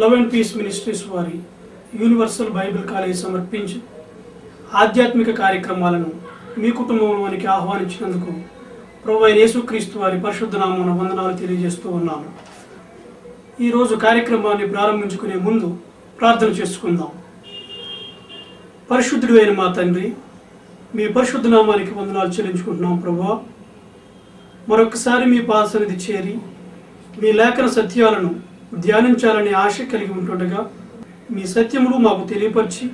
Love and peace ministries వారి universal bible college సమర్పించి ఆధ్యాత్మిక కార్యక్రమాలను మీ కుటుంబంలోనికి ఆహ్వానించినందుకు ప్రభు యేసుక్రీస్తు వారి పరిశుద్ధనామన వందనాలు తెలియజేస్తూ ఉన్నాను ఈరోజు కార్యక్రమాన్ని ప్రారంభించుకునే ముందు ప్రార్థన చేసుకుందాం. పరిశుద్ధుడు అయిన మా తండ్రి మీ పరిశుద్ధ నామానికి వందనాలు చెల్లించుకుంటున్నాం ప్రభా. మరొకసారి మీ పాసనిధి చేరి మీ లేఖన సత్యాలను ధ్యానించాలని ఆశ కలిగి ఉంటుండగా మీ సత్యములు మాకు తెలియపరిచి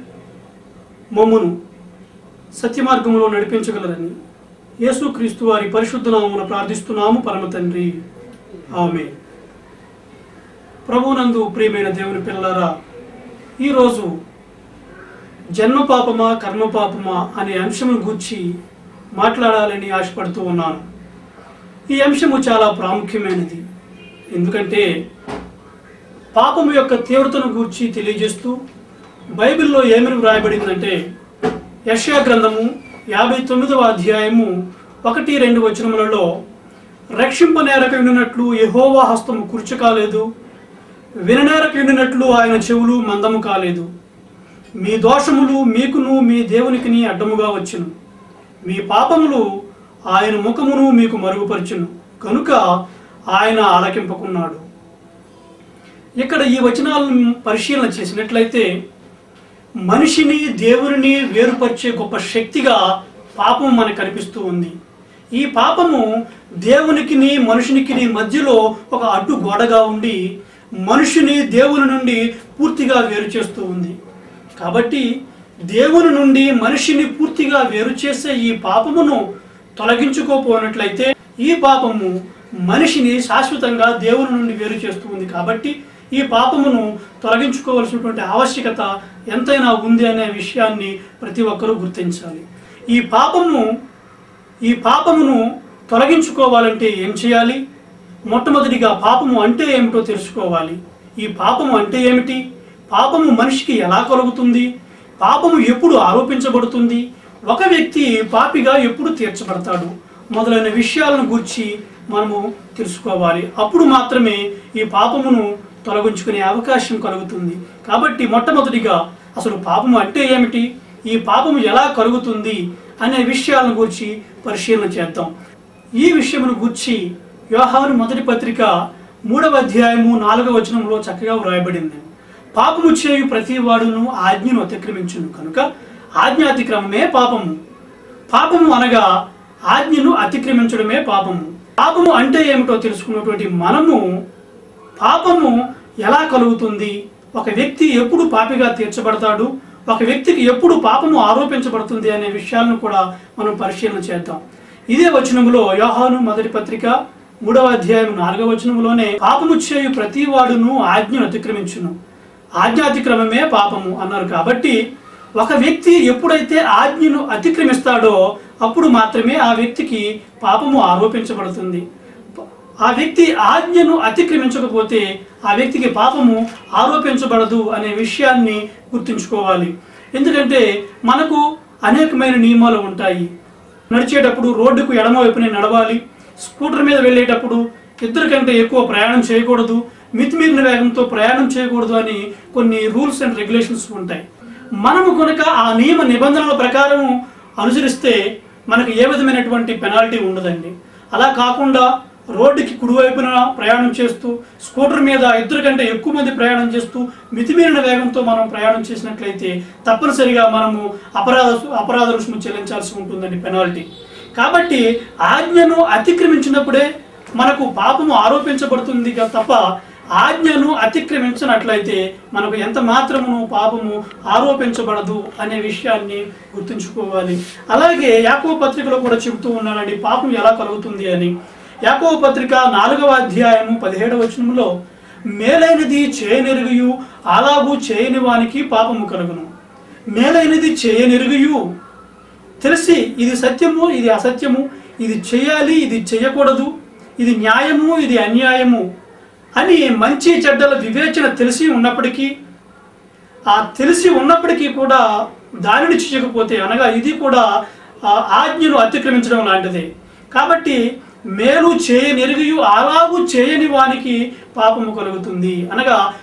మమ్మను సత్య మార్గంలో నడిపించగలరని యేసుక్రీస్తు వారి పరిశుద్ధ నామమున ప్రార్థిస్తున్నాము పరమ తండ్రి. ఆమె ప్రభునందు ప్రియమైన దేవుని పిల్లరా ఈరోజు జన్మ పాపమా కర్మ పాపమా అనే అంశమును గూర్చి మాట్లాడాలని ఆశపడుతూ ఉన్నాను. ఈ అంశము చాలా ప్రాముఖ్యమైనది. ఎందుకంటే పాపము యొక్క తీవ్రతను గూర్చి తెలియజేస్తూ బైబిల్లో ఏమని వ్రాయబడిందంటే యష్యా గ్రంథము యాభై తొమ్మిదవ అధ్యాయము ఒకటి రెండు వచనములలో రక్షింపనేరక వినున్నట్లు యహోవా హస్తము కుర్చు కాలేదు విననేరక వినున్నట్లు ఆయన చెవులు మందము కాలేదు. మీ దోషములు మీకును మీ దేవునికిని అడ్డముగా వచ్చును. మీ పాపములు ఆయన ముఖమును మీకు మరుగుపరచును. కనుక ఆయన ఆలకింపకున్నాడు. ఇక్కడ ఈ వచనాలను పరిశీలన చేసినట్లయితే మనిషిని దేవుని వేరుపరిచే గొప్ప శక్తిగా పాపం మనకు కనిపిస్తూ ఉంది. ఈ పాపము దేవునికిని మనుషునికిని మధ్యలో ఒక అడ్డు గోడగా ఉండి మనుషుని దేవుని నుండి పూర్తిగా వేరు చేస్తూ ఉంది. కాబట్టి దేవుని నుండి మనిషిని పూర్తిగా వేరు చేసే ఈ పాపమును తొలగించుకోపోనట్లయితే ఈ పాపము మనిషిని శాశ్వతంగా దేవుని నుండి వేరు చేస్తూ ఉంది. కాబట్టి ఈ పాపమును తొలగించుకోవలసినటువంటి ఆవశ్యకత ఎంతైనా ఉంది అనే విషయాన్ని ప్రతి ఒక్కరూ గుర్తించాలి. ఈ పాపము ఈ పాపమును తొలగించుకోవాలంటే ఏం చేయాలి? మొట్టమొదటిగా పాపము అంటే ఏమిటో తెలుసుకోవాలి. ఈ పాపము అంటే ఏమిటి? పాపము మనిషికి ఎలా కలుగుతుంది? పాపము ఎప్పుడు ఆరోపించబడుతుంది? ఒక వ్యక్తి పాపిగా ఎప్పుడు తీర్చబడతాడు? మొదలైన విషయాలను గురించి మనము తెలుసుకోవాలి. అప్పుడు మాత్రమే ఈ పాపమును తొలగించుకునే అవకాశం కలుగుతుంది. కాబట్టి మొట్టమొదటిగా అసలు పాపము అంటే ఏమిటి? ఈ పాపము ఎలా కలుగుతుంది అనే విషయాలను గురించి పరిశీలన చేద్దాం. ఈ విషయమును గురించి వ్యవహారం మొదటి పత్రిక మూడవ అధ్యాయము నాలుగవ వచనంలో చక్కగా వ్రాయబడింది. పాపము చేయు ప్రతి వాడును ఆజ్ఞను అతిక్రమించును కనుక ఆజ్ఞాతిక్రమమే పాపము. పాపము అనగా ఆజ్ఞను అతిక్రమించడమే పాపము. పాపము అంటే ఏమిటో తెలుసుకున్నటువంటి మనము పాపము ఎలా కలుగుతుంది? ఒక వ్యక్తి ఎప్పుడు పాపిగా తీర్చబడతాడు? ఒక వ్యక్తికి ఎప్పుడు పాపము ఆరోపించబడుతుంది అనే విషయాలను కూడా మనం పరిశీలన చేద్దాం. ఇదే వచనములో యోహాను మొదటి పత్రిక మూడవ అధ్యాయం నాలుగవ వచనములోనే పాపము చేయు ప్రతి వాడును ఆజ్ఞను అతిక్రమించును ఆజ్ఞాతిక్రమమే పాపము అన్నారు కాబట్టి ఒక వ్యక్తి ఎప్పుడైతే ఆజ్ఞను అతిక్రమిస్తాడో అప్పుడు మాత్రమే ఆ వ్యక్తికి పాపము ఆరోపించబడుతుంది. ఆ వ్యక్తి ఆజ్ఞను అతిక్రమించకపోతే ఆ వ్యక్తికి పాపము ఆరోపించబడదు అనే విషయాన్ని గుర్తుంచుకోవాలి. ఎందుకంటే మనకు అనేకమైన నియమాలు ఉంటాయి. నడిచేటప్పుడు రోడ్డుకు ఎడమ వైపునే నడవాలి. స్కూటర్ మీద వెళ్ళేటప్పుడు ఇద్దరు కంటే ఎక్కువ ప్రయాణం చేయకూడదు. మితిమీరిన వేగంతో ప్రయాణం చేయకూడదు అని కొన్ని రూల్స్ అండ్ రెగ్యులేషన్స్ ఉంటాయి. మనము కనుక ఆ నియమ నిబంధనల ప్రకారం అనుసరిస్తే మనకు ఏ విధమైనటువంటి పెనాల్టీ ఉండదండి. అలా కాకుండా రోడ్డుకి కుడివైపున ప్రయాణం చేస్తూ స్కూటర్ మీద ఇద్దరు కంటే ఎక్కువ మంది ప్రయాణం చేస్తూ మితిమీరిన వేగంతో మనం ప్రయాణం చేసినట్లయితే తప్పనిసరిగా మనము అపరాధ అపరాధ రుసుము చెల్లించాల్సి ఉంటుందండి పెనాల్టీ. కాబట్టి ఆజ్ఞను అతిక్రమించినప్పుడే మనకు పాపము ఆరోపించబడుతుంది తప్ప ఆజ్ఞను అతిక్రమించినట్లయితే మనకు ఎంత మాత్రమును పాపము ఆరోపించబడదు అనే విషయాన్ని గుర్తుంచుకోవాలి. అలాగే యాకో పత్రికలో కూడా చెబుతూ ఉన్నానండి పాపం ఎలా కలుగుతుంది అని. యాకో పత్రిక నాలుగవ అధ్యాయము పదిహేడవ వచనంలో మేలైనది చేయనెరుగయు అలాగూ చేయని వానికి పాపము కలుగును. మేలైనది చేయనెరుగయు. తెలిసి ఇది సత్యము ఇది అసత్యము ఇది చేయాలి ఇది చేయకూడదు ఇది న్యాయము ఇది అన్యాయము అని మంచి చెడ్డల వివేచన తెలిసి ఉన్నప్పటికీ ఆ తెలిసి ఉన్నప్పటికీ కూడా దానిని చేయకపోతే అనగా ఇది కూడా ఆజ్ఞను అతిక్రమించడం లాంటిది. కాబట్టి మేలు చేయనెరుగయు అలాగూ చేయని వానికి పాపము కలుగుతుంది. అనగా